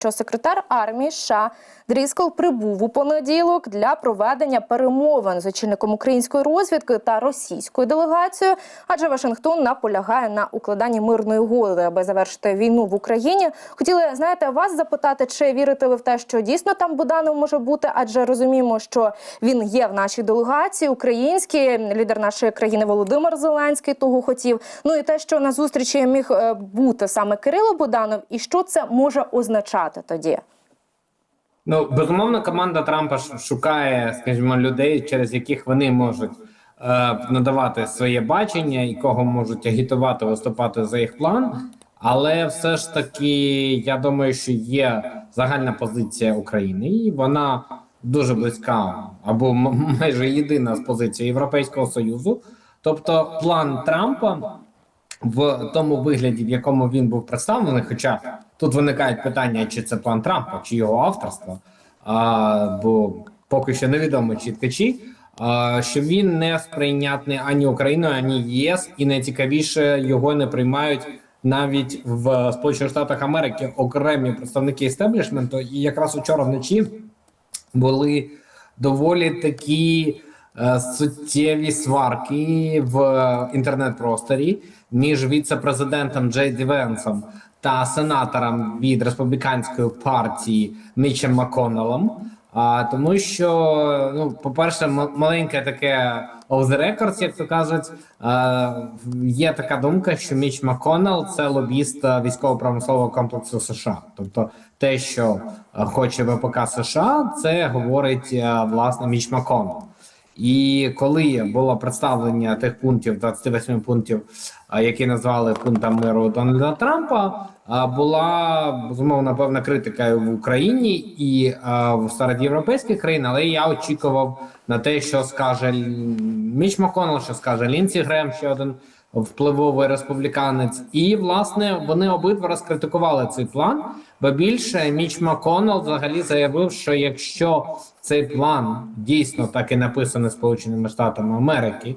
що секретар армії США Дріскол прибув у понеділок для проведення перемовин з очільником української розвідки та російською делегацією, адже Вашингтон наполягає на укладанні мирної угоди, аби завершити війну в Україні. Хотіли знаєте вас запитати, чи вірите ви в те, що дійсно там Буданов може бути? Адже розуміємо, що він є в нашій делегації, український лідер нашої країни Володимир Зеленський того хотів. Ну і те, що на зустрічі міг е, бути саме Кирило Буданов, і що це може означати тоді? Ну, безумовно, команда Трампа шукає, скажімо, людей, через яких вони можуть е, надавати своє бачення і кого можуть агітувати, виступати за їх план. Але все ж таки, я думаю, що є загальна позиція України, і вона дуже близька або майже єдина з позиції Європейського союзу. Тобто, план Трампа в тому вигляді, в якому він був представлений. Хоча тут виникають питання, чи це план Трампа, чи його авторство, а, бо поки що невідомо чітко чи. А, що він не сприйнятний ані Україною, ані ЄС, і найцікавіше його не приймають навіть в Сполучених Штатах Америки окремі представники істеблішменту. І якраз учора вночі були доволі такі е, суттєві сварки в інтернет-просторі між віце-президентом Джей Ді Венсом та сенатором від республіканської партії Мічем Макконнеллом. А тому, що ну, по-перше, маленьке таке off the records, як то кажуть, е, є така думка, що Міч Макконнелл – це лобіст військово-промислового комплексу США. Тобто, те, що хоче ВПК США, це говорить власне Міч Макконнелл. І коли було представлення тих пунктів, 28 пунктів, які назвали пунктом миру Дональда Трампа, була безумовно певна критика в Україні і в серед європейських країн. Але я очікував на те, що скаже Міч Маконел, що скаже Лінсі Грем, ще один впливовий республіканець. І власне вони обидва розкритикували цей план. Бо більше Міч Маконел взагалі заявив, що якщо цей план дійсно так і написаний Сполученими Штатами Америки.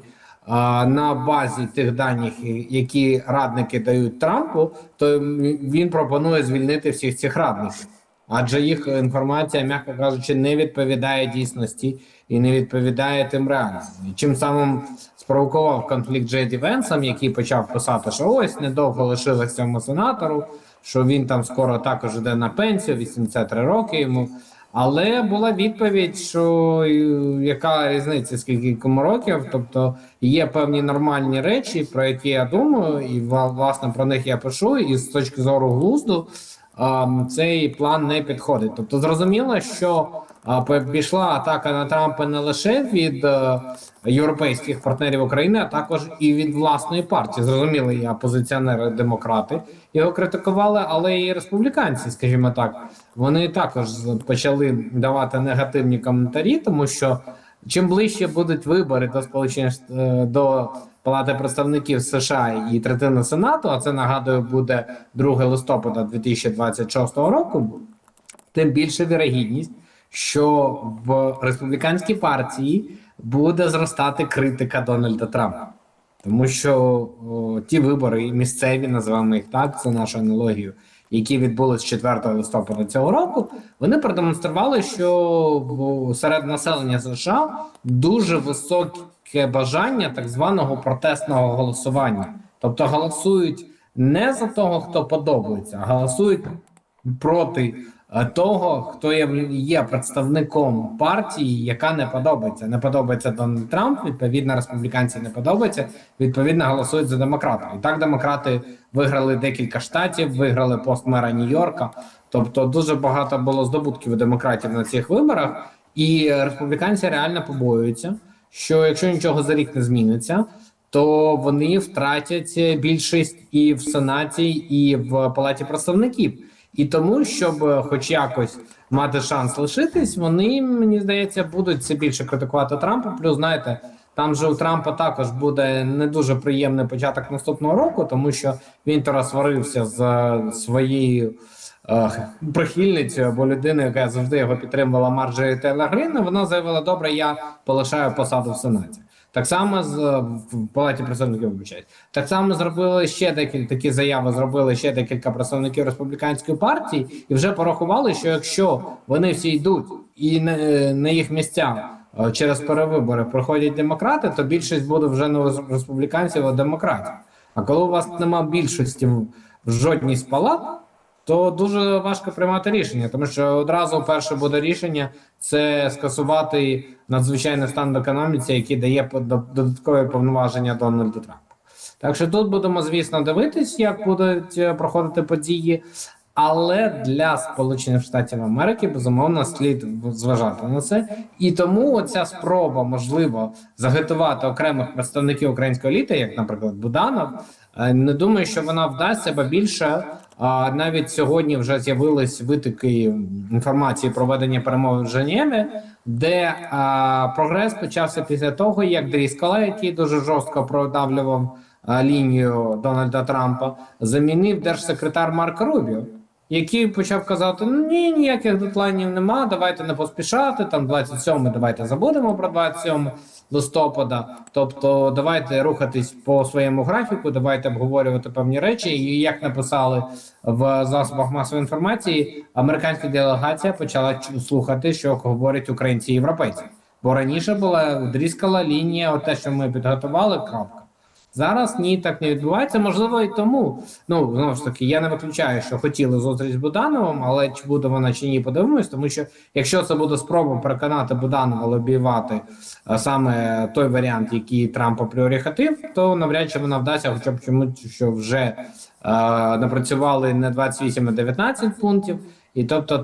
На базі тих даних, які радники дають Трампу, то він пропонує звільнити всіх цих радників, адже їх інформація, м'яко кажучи, не відповідає дійсності і не відповідає тим реальностям. І Чим самим спровокував конфлікт Джейді Венсом, який почав писати, що ось недовго лишилось цьому сенатору, що він там скоро також йде на пенсію, 83 роки йому. Але була відповідь, що яка різниця, скільки кому років, тобто є певні нормальні речі, про які я думаю, і власне про них я пишу. І з точки зору глузду цей план не підходить. Тобто, зрозуміло, що пішла атака на Трампа не лише від е, європейських партнерів України, а також і від власної партії. Зрозуміло, і опозиціонери демократи його критикували, але і республіканці, скажімо так, вони також почали давати негативні коментарі, тому що чим ближче будуть вибори до сполучених е, до Палати представників США і третини Сенату, а це нагадую буде 2 листопада 2026 року тим більше вірогідність, що в республіканській партії буде зростати критика Дональда Трампа. Тому що о, ті вибори місцеві, називаємо їх так, це наша аналогія, які відбулись 4 листопада цього року, вони продемонстрували, що серед населення США дуже високе бажання так званого протестного голосування. Тобто голосують не за того, хто подобається, а голосують проти е, того, хто є, є представником партії, яка не подобається. Не подобається Дональд Трамп. Відповідно, республіканці не подобається. Відповідно, голосують за демократа. І так демократи виграли декілька штатів, виграли пост мера Нью-Йорка. Тобто, дуже багато було здобутків у демократів на цих виборах, і республіканці реально побоюються, що якщо нічого за рік не зміниться. То вони втратять більшість і в сенаті, і в палаті представників. І тому, щоб хоч якось мати шанс лишитись, вони мені здається будуть все більше критикувати Трампа. Плюс знаєте, там же у Трампа також буде не дуже приємний початок наступного року, тому що він то сварився з е, своєю е, прихильницею або людиною, яка завжди його підтримувала Марджері Тейлор Грін. Вона заявила: добре, я полишаю посаду в сенаті. Так само з в палаті представників вибачають. Так само зробили ще декілька такі заяви. Зробили ще декілька представників республіканської партії, і вже порахували, що якщо вони всі йдуть і на, на їх місця е, через перевибори проходять демократи, то більшість буде вже не республіканців, а демократів. А коли у вас нема більшості в жодній з палат, то дуже важко приймати рішення, тому що одразу перше буде рішення це скасувати надзвичайний стан в економіці, який дає додаткові повноваження Дональду Трампу. Так що тут будемо, звісно, дивитись, як будуть е, проходити події. Але для Сполучених Штатів Америки безумовно слід зважати на це, і тому оця спроба можливо заготувати окремих представників української еліти, як, наприклад, Буданов, е, не думаю, що вона вдасться, бо більше а, навіть сьогодні вже з'явились витоки інформації про ведення перемови в Женєві, де а, прогрес почався після того, як Дріскала, який дуже жорстко продавлював лінію Дональда Трампа, замінив держсекретар Марк Рубіо, який почав казати: ну ні, ніяких дедлайнів нема, давайте не поспішати. Там 27 давайте забудемо про 27 листопада. Тобто, давайте рухатись по своєму графіку, давайте обговорювати певні речі. І як написали в засобах масової інформації, американська делегація почала слухати, що говорять українці і європейці. Бо раніше була дріскала лінія, те, що ми підготували, крапка. Зараз ні, так не відбувається. Можливо, і тому. Ну знову ж таки, я не виключаю, що хотіли зустріч з Будановим, але чи буде вона чи ні, подивимось. Тому що якщо це буде спроба переконати Буданова лобіювати саме той варіант, який Трампа пріоритетив, то навряд чи вона вдасться, хоча б чому, що вже е, напрацювали не 28, а 19 пунктів. І тобто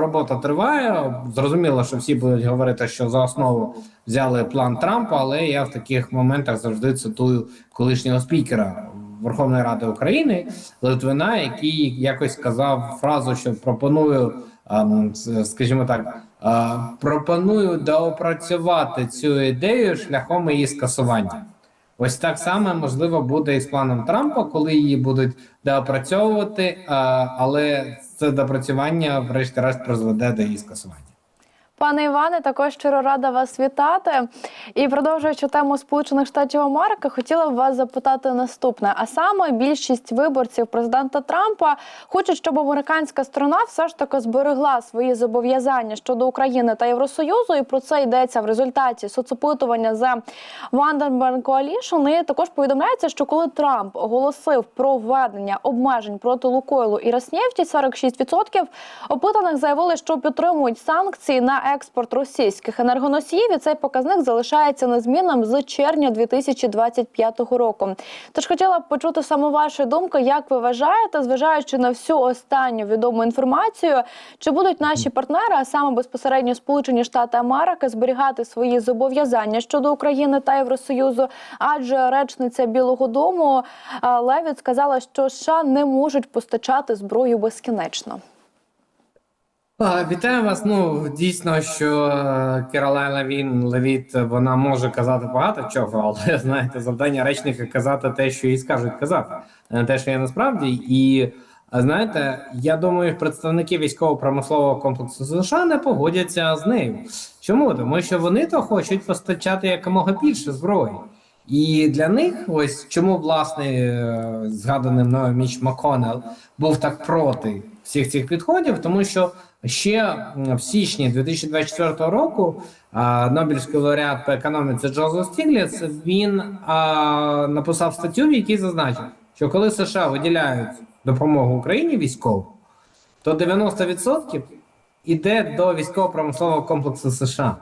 робота триває. Зрозуміло, що всі будуть говорити, що за основу взяли план Трампа, але я в таких моментах завжди цитую колишнього спікера Верховної Ради України Литвина, який якось сказав фразу, що пропоную, ем, скажімо так, е, пропоную доопрацювати цю ідею шляхом її скасування. Ось так само можливо буде і з планом Трампа, коли її будуть доопрацьовувати, але це допрацювання, врешті-решт, призведе до її скасування. Пане Іване, також щиро рада вас вітати. І продовжуючи тему Сполучених Штатів Америки, хотіла б вас запитати наступне: а саме більшість виборців президента Трампа хочуть, щоб американська сторона все ж таки зберегла свої зобов'язання щодо України та Євросоюзу, і про це йдеться в результаті соцопитування за Vandenberg Coalition. І також повідомляється, що коли Трамп оголосив про введення обмежень проти Лукойлу і Роснефті, 46% опитаних заявили, що підтримують санкції на експорт російських енергоносіїв. І цей показник залишається незмінним з червня 2025 року. Тож хотіла б почути саме ваші думки, як ви вважаєте, зважаючи на всю останню відому інформацію, чи будуть наші партнери, а саме безпосередньо Сполучені Штати Америки, зберігати свої зобов'язання щодо України та Євросоюзу? Адже речниця Білого Дому е, Левіт сказала, що США не можуть постачати зброю безкінечно. Вітаю вас. Ну дійсно, що е, Керолайна Він Левіт вона може казати багато чого, але знаєте, завдання речника казати те, що їй скажуть казати, не те, що є насправді. І знаєте, я думаю, представники військово-промислового комплексу США не погодяться з нею. Чому? Тому що вони то хочуть постачати якомога більше зброї. І для них, ось чому власне е, згаданий мною Міч Маконел був так проти всіх цих підходів, тому що ще в січні 2024 року Нобелівський лауреат по економіці Джозеф Стігліц він а, написав статтю, в якій зазначив, що коли США виділяють допомогу Україні військову, то 90% іде до військово-промислового комплексу США.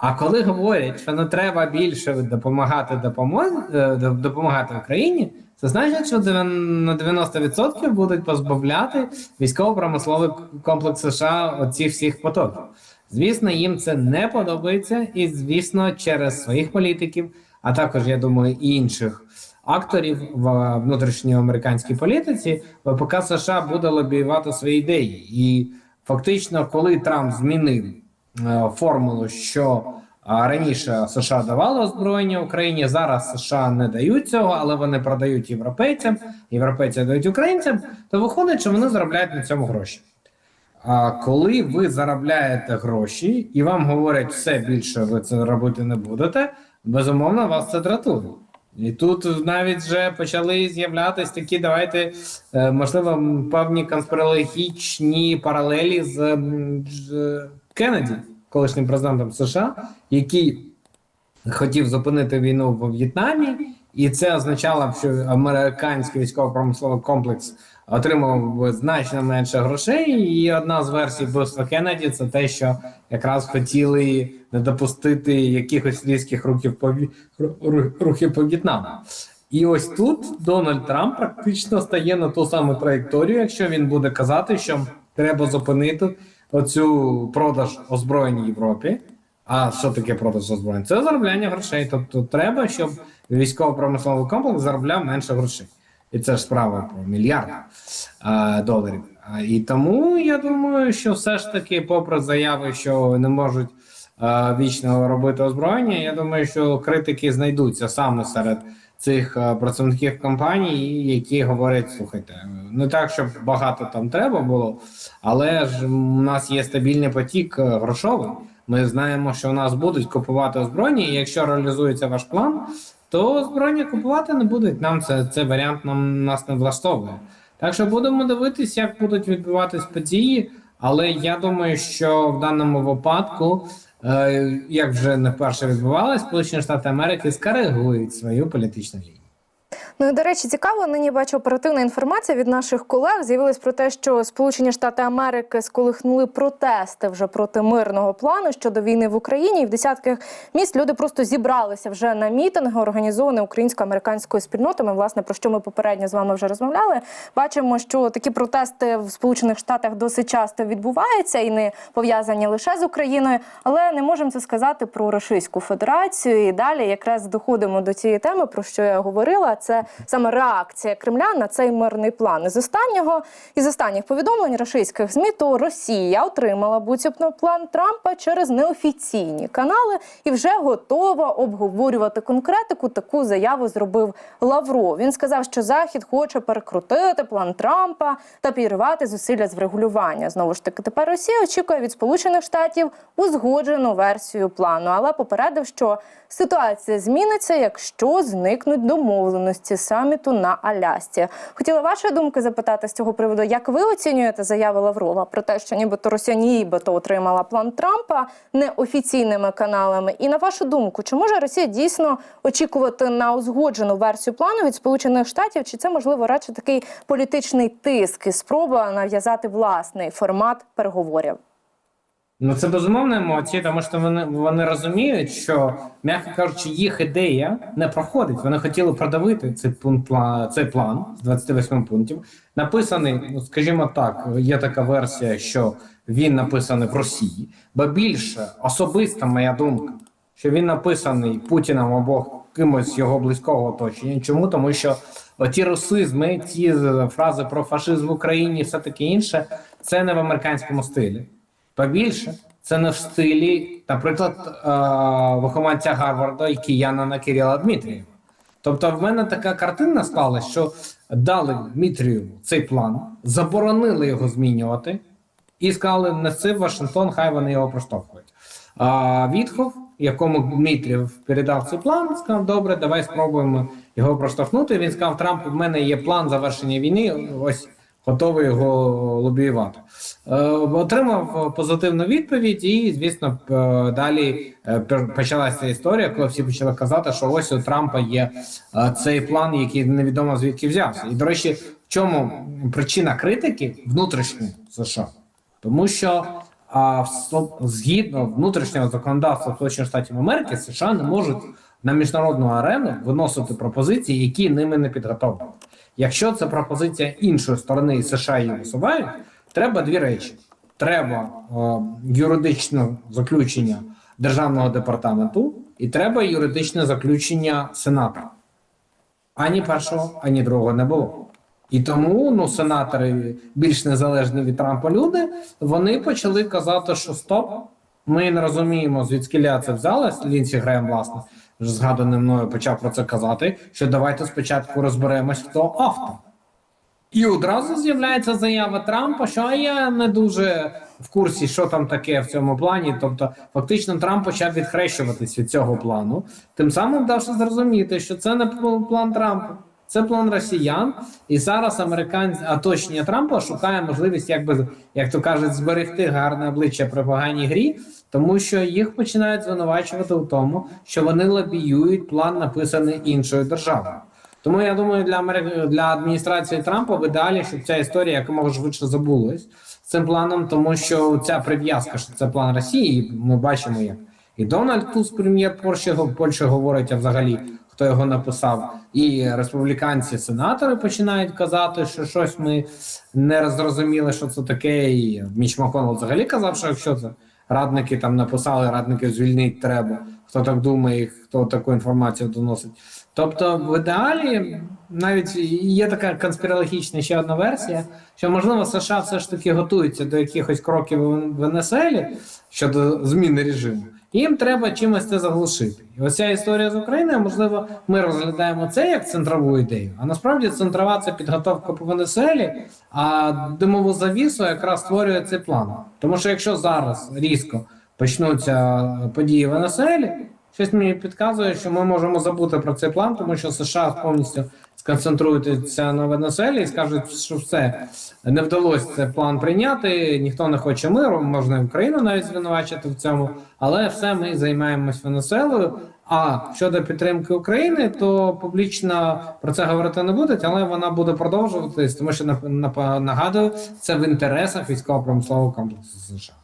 А коли говорять, що не треба більше допомагати допомозі, е, допомагати Україні, це значить, що на 90% будуть позбавляти військово-промисловий комплекс США оцих всіх потоків. Звісно, їм це не подобається, і звісно, через своїх політиків, а також я думаю, і інших акторів в внутрішньоамериканській політиці, ВПК США буде лобіювати свої ідеї. І фактично, коли Трамп змінив е, формулу, що раніше США давали озброєння Україні, зараз США не дають цього, але вони продають європейцям, європейці дають українцям, то виходить, що вони заробляють на цьому гроші. А коли ви заробляєте гроші і вам говорять, все більше ви це робити не будете, безумовно вас це дратує. І тут навіть вже почали з'являтися такі, давайте, е, можливо, певні конспірологічні паралелі з Кеннеді, колишнім президентом США, який хотів зупинити війну в В'єтнамі, і це означало, що американський військово-промисловий комплекс отримав значно менше грошей. І одна з версій вбивства Кеннеді це те, що якраз хотіли не допустити якихось різких рухів по рухів по В'єтнаму. І ось тут Дональд Трамп практично стає на ту саму траєкторію, якщо він буде казати, що треба зупинити оцю продаж озброєнь Європі. А що таке продаж озброєнь? Це заробляння грошей. Тобто треба, щоб військово-промисловий комплекс заробляв менше грошей. І це ж справа про мільярд е, доларів. А, І тому я думаю, що все ж таки, попри заяви, що не можуть е, вічно робити озброєння, я думаю, що критики знайдуться саме серед цих е, працівників компаній, які говорять: слухайте, не так, щоб багато там треба було, але ж у нас є стабільний потік е, грошовий. Ми знаємо, що у нас будуть купувати озброєння, і якщо реалізується ваш план, то озброєння купувати не будуть. Нам це, це варіант нам нас не влаштовує. Так що будемо дивитись, як будуть відбуватись події. Але я думаю, що в даному випадку, як вже не вперше відбувалось, Сполучені Штати Америки скоригують свою політичну лінію. Ну і до речі, цікаво. Нині бачу оперативна інформація від наших колег. З'явилась про те, що Сполучені Штати Америки сколихнули протести вже проти мирного плану щодо війни в Україні. І в десятках міст люди просто зібралися вже на мітинги, організовані українсько-американською спільнотами. Власне, про що ми попередньо з вами вже розмовляли. Бачимо, що такі протести в Сполучених Штатах досить часто відбуваються і не пов'язані лише з Україною, але не можемо це сказати про Російську Федерацію. І далі якраз доходимо до цієї теми, про що я говорила. Це саме реакція Кремля на цей мирний план. З останнього із останніх повідомлень російських змі, то Росія отримала буцімто план Трампа через неофіційні канали і вже готова обговорювати конкретику. Таку заяву зробив Лавров. Він сказав, що Захід хоче перекрутити план Трампа та підривати зусилля з врегулювання. Знову ж таки, тепер Росія очікує від Сполучених Штатів узгоджену версію плану, але попередив, що ситуація зміниться, якщо зникнуть домовленості саміту на Алясці. Хотіла вашої думки запитати з цього приводу, як ви оцінюєте заяви Лаврова про те, що нібито Росія нібито отримала план Трампа неофіційними каналами. І на вашу думку, чи може Росія дійсно очікувати на узгоджену версію плану від Сполучених Штатів? Чи це можливо радше такий політичний тиск і спроба нав'язати власний формат переговорів? Ну це безумовно емоції, тому що вони вони розуміють, що м'яко кажучи, їх ідея не проходить. Вони хотіли продавити цей пункт цей план з 28 пунктів. Написаний, ну скажімо так, є така версія, що він написаний в Росії, бо більше особиста моя думка, що він написаний Путіном або кимось його близького оточення. Чому? Тому що оті русизми, ті фрази про фашизм в Україні, все таке інше, це не в американському стилі. Побільше це не в стилі, наприклад, е, вихованця Гарварда і киянина Кирила Дмитрієва. Тобто, в мене така картина склалась, що дали Дмитрієву цей план, заборонили його змінювати, і сказали: неси в Вашингтон, хай вони його проштовхують. А Вітхов, якому Дмитрієв передав цей план, сказав: Добре, давай спробуємо його проштовхнути. Він сказав: Трамп, у мене є план завершення війни. Ось готовий його лобіювати. Е, отримав позитивну відповідь, і звісно, далі е, почалася історія, коли всі почали казати, що ось у Трампа є е, цей план, який невідомо звідки взявся. І до речі, в чому причина критики внутрішньої США? Тому що а, згідно внутрішнього законодавства Сполучених Штатів Америки, США не можуть на міжнародну арену виносити пропозиції, які ними не підготовлені. Якщо це пропозиція іншої сторони і США її висувають, треба дві речі: треба е, юридичне заключення державного департаменту, і треба юридичне заключення Сенату. Ані першого, ані другого не було. І тому ну, сенатори більш незалежні від Трампа люди, вони почали казати, що стоп, ми не розуміємо, звідки це взялось. Лінсі Грем, власне, вже згаданий мною почав про це казати. Що давайте спочатку розберемось, хто автор. І одразу з'являється заява Трампа, що я не дуже в курсі, що там таке в цьому плані. Тобто, фактично, Трамп почав відхрещуватись від цього плану, тим самим давши зрозуміти, що це не план Трампа. Це план росіян, і зараз американці оточення Трампа шукає можливість, як би як то кажуть, зберегти гарне обличчя при поганій грі, тому що їх починають звинувачувати у тому, що вони лобіюють план, написаний іншою державою. Тому я думаю, для Америки для адміністрації Трампа в ідеалі, щоб ця історія якомога швидше забулась цим планом, тому що ця прив'язка, що це план Росії, ми бачимо, як і Дональд Туск, прем'єр Польщі, Польщі говорить, а взагалі хто його написав, і республіканці, сенатори починають казати, що щось ми не зрозуміли, що це таке. І Міч Маконел взагалі казав, що якщо це радники там написали, радників звільнити треба. Хто так думає, хто таку інформацію доносить. Тобто, в ідеалі навіть є така конспірологічна ще одна версія, що можливо США все ж таки готуються до якихось кроків в Венесуелі щодо зміни режиму. Їм треба чимось це заглушити. І оця історія з Україною, можливо, ми розглядаємо це як центрову ідею. А насправді центрова це підготовка по Венесуелі, а димову завісу якраз створює цей план. Тому що якщо зараз різко почнуться події в Венесуелі, щось мені підказує, що ми можемо забути про цей план, тому що США повністю сконцентруються на Венесуелі і скажуть, що все не вдалося цей план прийняти. Ніхто не хоче миру, можна Україну навіть звинувачити в цьому, але все ми займаємось Венесуелою. А щодо підтримки України, то публічно про це говорити не будуть, але вона буде продовжуватись, тому що нагадую, це в інтересах військово-промислового комплексу США.